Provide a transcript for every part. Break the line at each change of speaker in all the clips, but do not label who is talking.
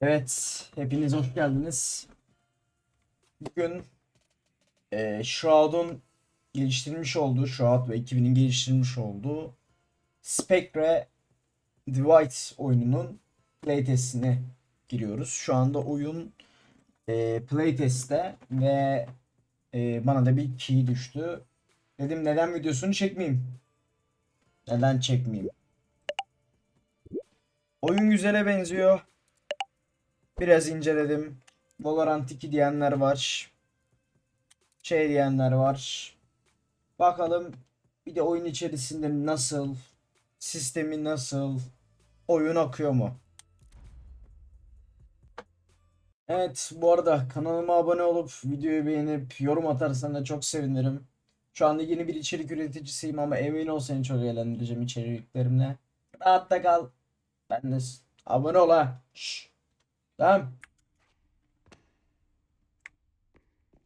Evet, hepiniz hoş geldiniz. Bugün e, Shroud'un geliştirilmiş olduğu, Shroud ve ekibinin geliştirilmiş olduğu Spectre White oyununun playtestine giriyoruz. Şu anda oyun e, playtest'te ve e, bana da bir key düştü. Dedim neden videosunu çekmeyeyim? Neden çekmeyeyim? Oyun güzele benziyor. Biraz inceledim. Valorant 2 diyenler var. Şey diyenler var. Bakalım bir de oyun içerisinde nasıl, sistemi nasıl, oyun akıyor mu? Evet bu arada kanalıma abone olup videoyu beğenip yorum atarsan da çok sevinirim. Şu anda yeni bir içerik üreticisiyim ama emin ol seni çok eğlendireceğim içeriklerimle. Rahatta kal. Ben de abone ol ha. Şşş. Tamam.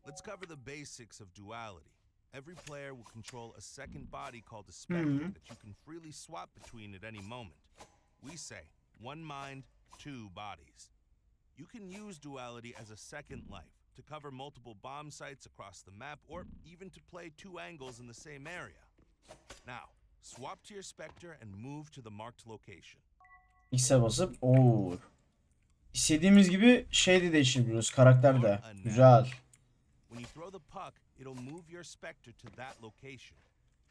Let's cover the basics of duality. Every player will control a second body called a specter
Mhm.
that you can freely swap between at any moment. We say one mind, two bodies. You can use duality as a second life to cover multiple bomb sites across the map or even to play two angles in the same area. Now, swap to your specter and move to the marked location.
X'e basıp ooo. İstediğimiz gibi şey de değiştirebiliyoruz karakter de. Güzel.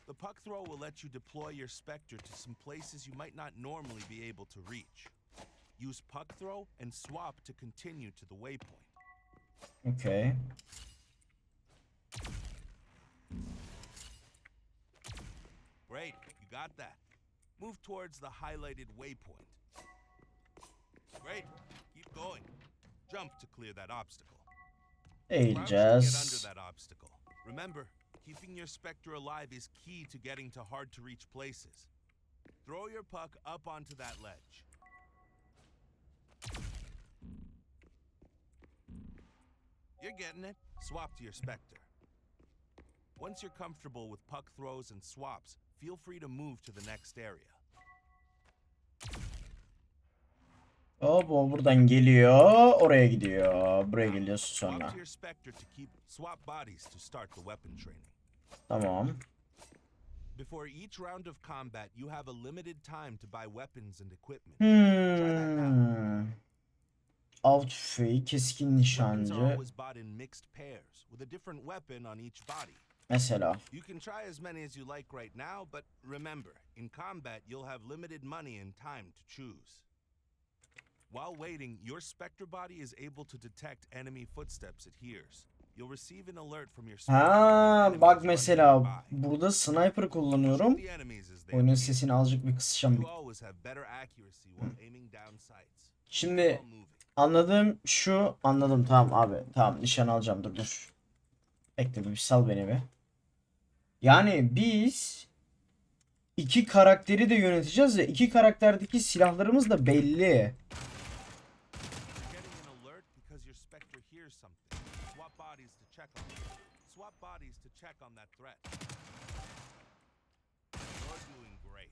The puck, throw will let you deploy your specter to some places you might not normally be able to reach. Use puck throw and swap to continue to the waypoint.
Okay.
Great, you got that. Move towards the highlighted waypoint. Great, going. Jump to clear that obstacle. Crouch to get under that obstacle. Remember, keeping your specter alive is key to getting to hard to reach places. Throw your puck up onto that ledge. You're getting it. Swap to your specter. Once you're comfortable with puck throws and swaps, feel free to move to the next area.
Hop o buradan geliyor. Oraya gidiyor. Buraya geliyorsun
Swap
sonra. Tamam.
Before each round of combat, you have a limited time to buy weapons and equipment.
Hmm. Av tüfeği, keskin nişancı. Mesela.
You can try as many as you like right now, but remember, in combat, you'll have limited money and time to choose. While waiting, your Spectre body is able to detect enemy footsteps it hears. You'll receive an alert from your.
Ha, bak mesela burada sniper kullanıyorum. Oyunun sesini azıcık bir kısacağım. Şimdi anladığım şu. Anladım tamam abi. Tamam nişan alacağım dur dur. Bekle bir sal beni bir. Yani biz iki karakteri de yöneteceğiz ya. iki karakterdeki silahlarımız da belli.
You're getting an alert because your Spectre hears something. Swap bodies to check on it. Swap bodies to check on that threat. You're doing great.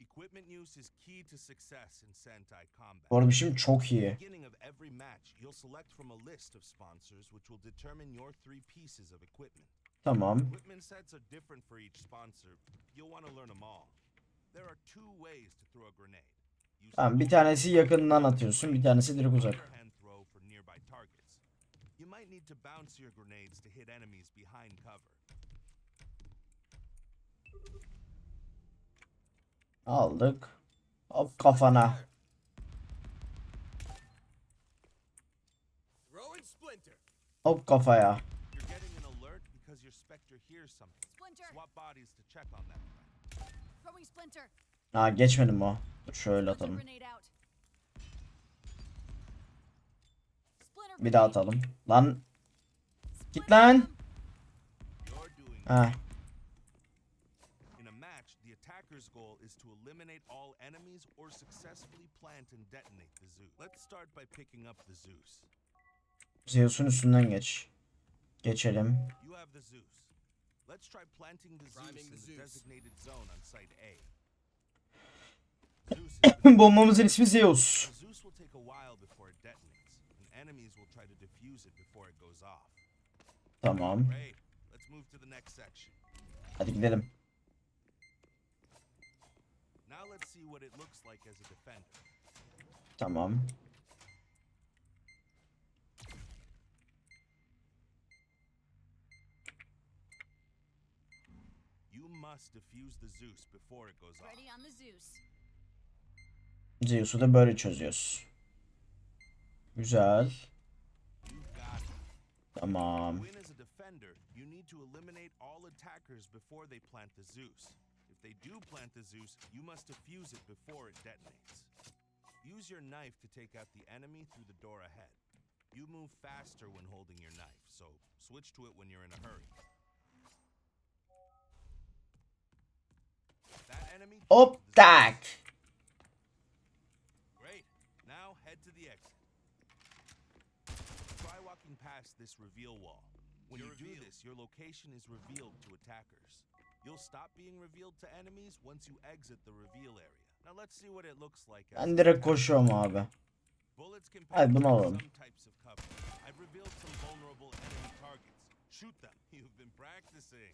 Equipment use is key to success in Sentai combat.
Bu arada şimdi çok iyi.
beginning of every match, you'll select from a list of sponsors which will determine your three pieces of equipment.
Tamam.
Equipment sets are different for each sponsor. You'll want to learn them all. There are two ways to throw a grenade.
Tamam bir tanesi yakından atıyorsun. Bir tanesi direkt uzak.
Underhand throw for nearby targets. You might need to bounce your grenades to hit enemies behind cover.
Oh, look. Oh, kafana.
Throw and splinter.
Oh, Hop kafaya.
You're getting an alert because your Spectre hears something.
Splinter,
Swap bodies to check on that threat.
throwing splinter.
Ha geçmedim o. Dur şöyle atalım.
grenade out.
Bir daha atalım. Lan git lan. Ha.
In a match, the attacker's goal is to eliminate all enemies or successfully plant and detonate the Zeus. Let's start by picking up the Zeus.
Zeus'un üstünden geç. Geçelim.
You have the Zeus. Let's try planting the Zeus
Priming
in
the
the
Zeus.
designated zone on site A. Zeus is
Bombamızın ismi Zeus.
The Zeus will take enemies will try to defuse it before it goes off.
Tamam.
Great. Let's move to the next section.
Hadi gidelim.
Now let's see what it looks like as a defender.
Tamam.
You must defuse the Zeus before it goes off.
Ready on the Zeus.
Zeus'u da böyle çözüyoruz. Güzel.
You got it.
Tamam.
To win as a defender, you need to eliminate all attackers before they plant the Zeus. If they do plant the Zeus, you must defuse it before it detonates. Use your knife to take out the enemy through the door ahead. You move faster when holding your knife, so switch to it when you're in a hurry. That enemy. Is-
tak.
Great. Now head to the exit. Try walking past this reveal wall. When you do this, your location is revealed to attackers. You'll stop being revealed to enemies once you exit the reveal area. Now let's see what it looks like. as
Ben direkt koşuyorum abi.
Bullets can
Hadi bunu
penetrate
alalım.
some types of cover. I've revealed some vulnerable enemy targets. Shoot them. You've been practicing.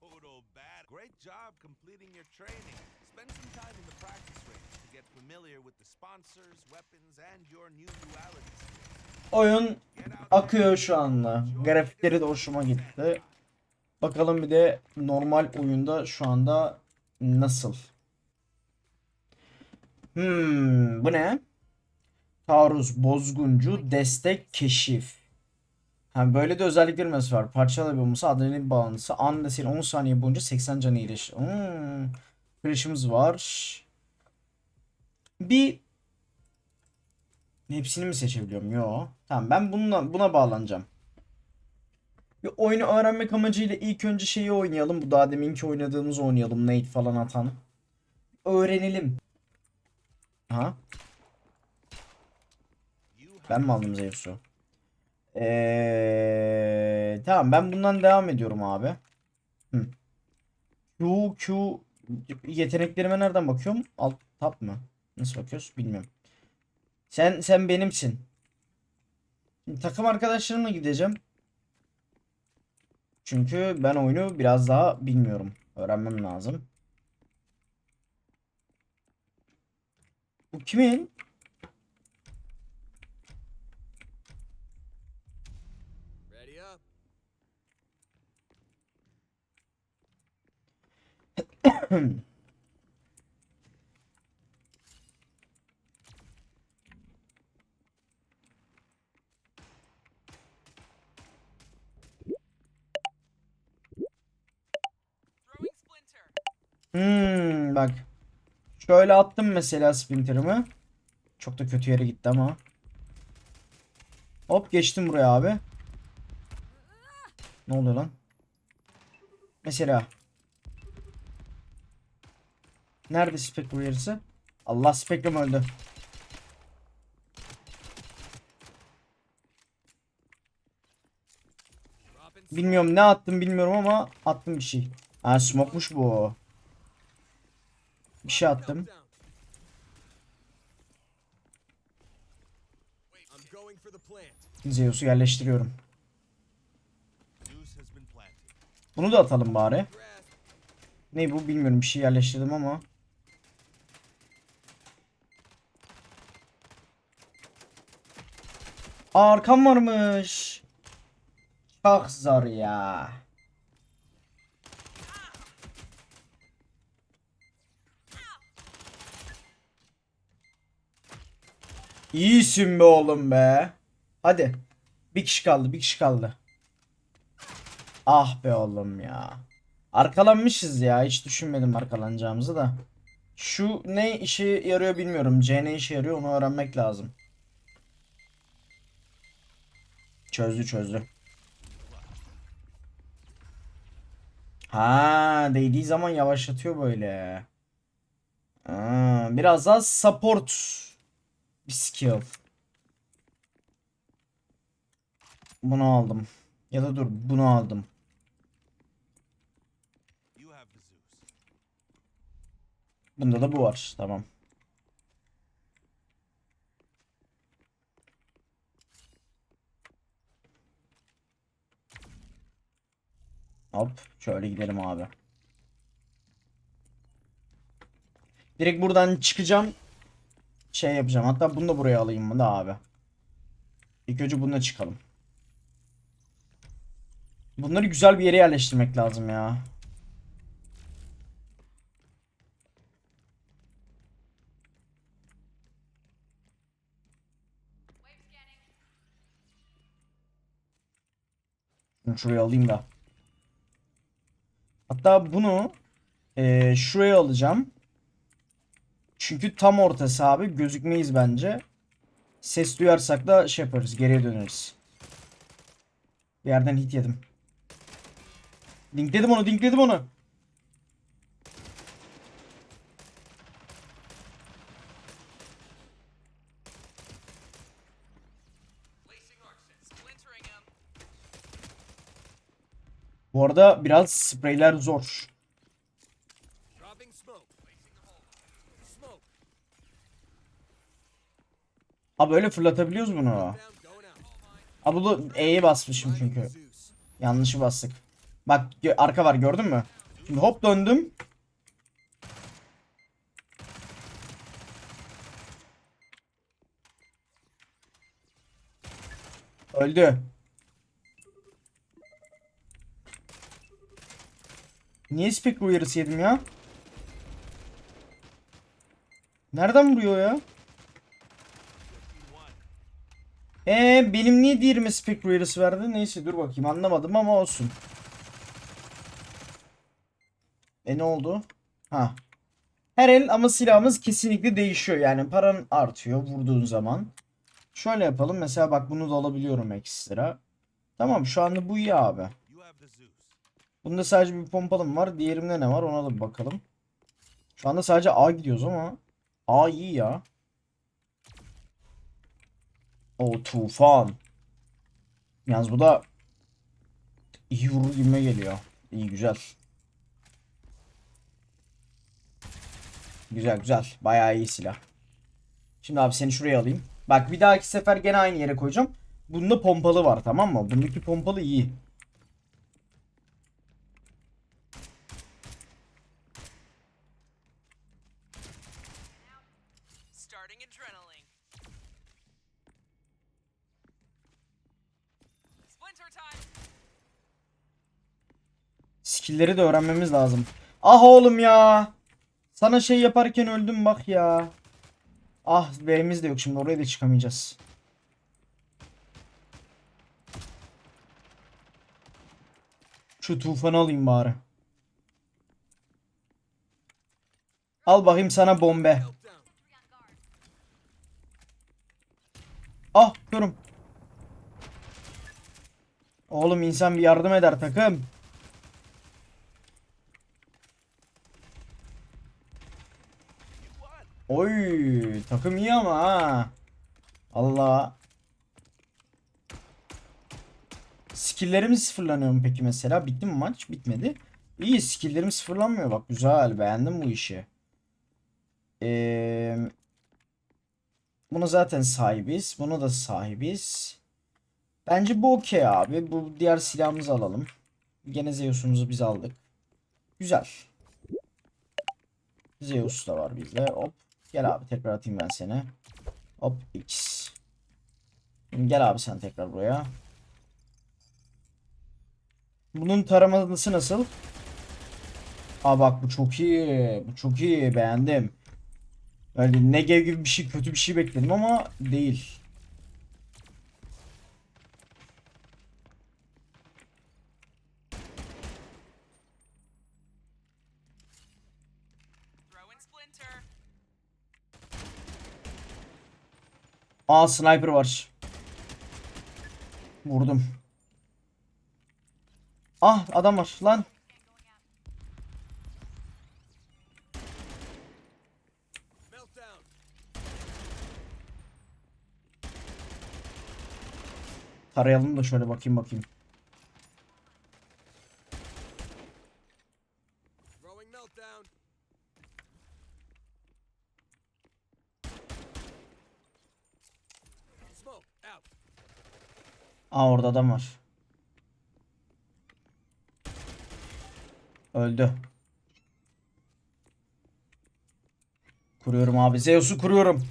Total bad. Great job completing your training. Spend some time in the practice range to get familiar with the sponsors, weapons, and your new duality skills.
Oyun
Get out
akıyor şu anda. Grafikleri de hoşuma gitti. Bakalım bir de normal oyunda şu anda nasıl? Hmm, bu ne? Taarruz, bozguncu, destek, keşif. Ha, böyle de özellikler mesela var. Parçala bombası, adrenalin bağlantısı. Anında seni 10 saniye boyunca 80 canı iyileştir. Hmm. Kırışımız var. Bir Hepsini mi seçebiliyorum? Yo. Tamam ben bununla, buna bağlanacağım. Bir oyunu öğrenmek amacıyla ilk önce şeyi oynayalım. Bu daha deminki oynadığımız oynayalım. Nate falan atan. Öğrenelim. Ha? Ben mi aldım Zeus'u? Eee tamam ben bundan devam ediyorum abi. Hı. Q, Q yeteneklerime nereden bakıyorum? Alt tab mı? Nasıl bakıyoruz? Bilmiyorum. Sen sen benimsin. Şimdi takım arkadaşlarımla gideceğim. Çünkü ben oyunu biraz daha bilmiyorum. Öğrenmem lazım. Bu kimin?
Ready
Hmm, bak. Şöyle attım mesela sprinter'ımı. Çok da kötü yere gitti ama. Hop geçtim buraya abi. Ne oluyor lan? Mesela. Nerede Spectre yarısı? Allah Spectre'm öldü. Bilmiyorum ne attım bilmiyorum ama attım bir şey. Ha smoke'muş bu. Bir şey attım. Zeus'u yerleştiriyorum. Bunu da atalım bari. Ne bu bilmiyorum bir şey yerleştirdim ama. Aa, arkam varmış. Çok zor ya. İyisin be oğlum be. Hadi. Bir kişi kaldı, bir kişi kaldı. Ah be oğlum ya. Arkalanmışız ya. Hiç düşünmedim arkalanacağımızı da. Şu ne işe yarıyor bilmiyorum. C ne işe yarıyor onu öğrenmek lazım. Çözdü çözdü. Ha, değdiği zaman yavaşlatıyor böyle. Ha, biraz daha support bir skill. Bunu aldım. Ya da dur bunu aldım. Bunda da bu var. Tamam. Hop şöyle gidelim abi. Direkt buradan çıkacağım. Şey yapacağım. Hatta bunu da buraya alayım mı da abi. İlk önce bununla çıkalım. Bunları güzel bir yere yerleştirmek lazım ya. Şunu şuraya alayım da. Hatta bunu eee, şuraya alacağım. Çünkü tam ortası abi. Gözükmeyiz bence. Ses duyarsak da şey yaparız. Geriye döneriz. Bir yerden hit yedim. Linkledim onu, linkledim onu. Bu arada biraz spreyler zor. Abi öyle fırlatabiliyoruz bunu.
Down, going out.
Abi bu E'ye basmışım çünkü. Yanlışı bastık. Bak arka var gördün mü? Şimdi hop döndüm. Öldü. Niye spek uyarısı yedim ya? Nereden vuruyor ya? Ee benim niye diğerime spek uyarısı verdi? Neyse dur bakayım anlamadım ama olsun. E ne oldu? Ha. Her el ama silahımız kesinlikle değişiyor. Yani paran artıyor vurduğun zaman. Şöyle yapalım. Mesela bak bunu da alabiliyorum ekstra. Tamam şu anda bu iyi abi. Bunda sadece bir pompalım var. Diğerimde ne var ona da bir bakalım. Şu anda sadece A gidiyoruz ama. A iyi ya. O tufan. Yalnız bu da iyi vurur gibime geliyor. İyi güzel. Güzel güzel. Bayağı iyi silah. Şimdi abi seni şuraya alayım. Bak bir dahaki sefer gene aynı yere koyacağım. Bunda pompalı var tamam mı? Bundaki pompalı iyi.
Starting adrenaline. Splinter time.
Skill'leri de öğrenmemiz lazım. Ah oğlum ya. Sana şey yaparken öldüm bak ya. Ah B'miz de yok şimdi oraya da çıkamayacağız. Şu tufanı alayım bari. Al bakayım sana bombe. Ah görüm. Oğlum insan bir yardım eder takım. Oy takım iyi ama ha. Allah. Skill'lerimiz sıfırlanıyor mu peki mesela? Bitti mi maç? Bitmedi. İyi skill'lerim sıfırlanmıyor bak güzel beğendim bu işi. Eee Buna zaten sahibiz. Buna da sahibiz. Bence bu okey abi. Bu diğer silahımızı alalım. Gene Zeus'umuzu biz aldık. Güzel. Zeus da var bizde. Hop. Gel abi tekrar atayım ben seni. Hop X. Gel abi sen tekrar buraya. Bunun taraması nasıl? Aa bak bu çok iyi. Bu çok iyi. Beğendim. Yani Negev gibi bir şey kötü bir şey bekledim ama değil. Aa sniper var. Vurdum. Ah adam var lan. Tarayalım da şöyle bakayım bakayım. Aa orada adam var. Öldü. Kuruyorum abi. Zeus'u kuruyorum.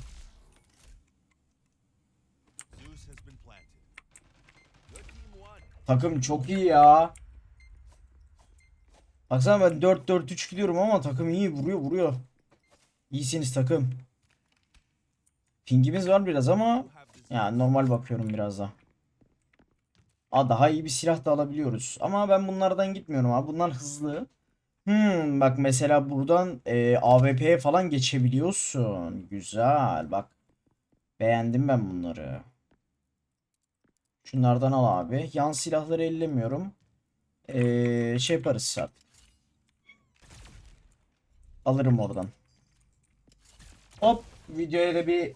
Takım çok iyi ya. Baksana ben 4-4-3 gidiyorum ama takım iyi vuruyor vuruyor. İyisiniz takım. Pingimiz var biraz ama
You have the
ya normal bakıyorum biraz da. Aa daha iyi bir silah da alabiliyoruz. Ama ben bunlardan gitmiyorum abi. Bunlar hızlı. Hmm, bak mesela buradan e, AWP'ye falan geçebiliyorsun. Güzel bak. Beğendim ben bunları. Şunlardan al abi. Yan silahları ellemiyorum. Ee, şey yaparız artık. Alırım oradan. Hop videoya da bir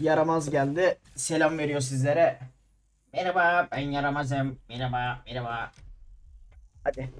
yaramaz geldi. Selam veriyor sizlere. Merhaba ben yaramazım. Merhaba merhaba. Hadi.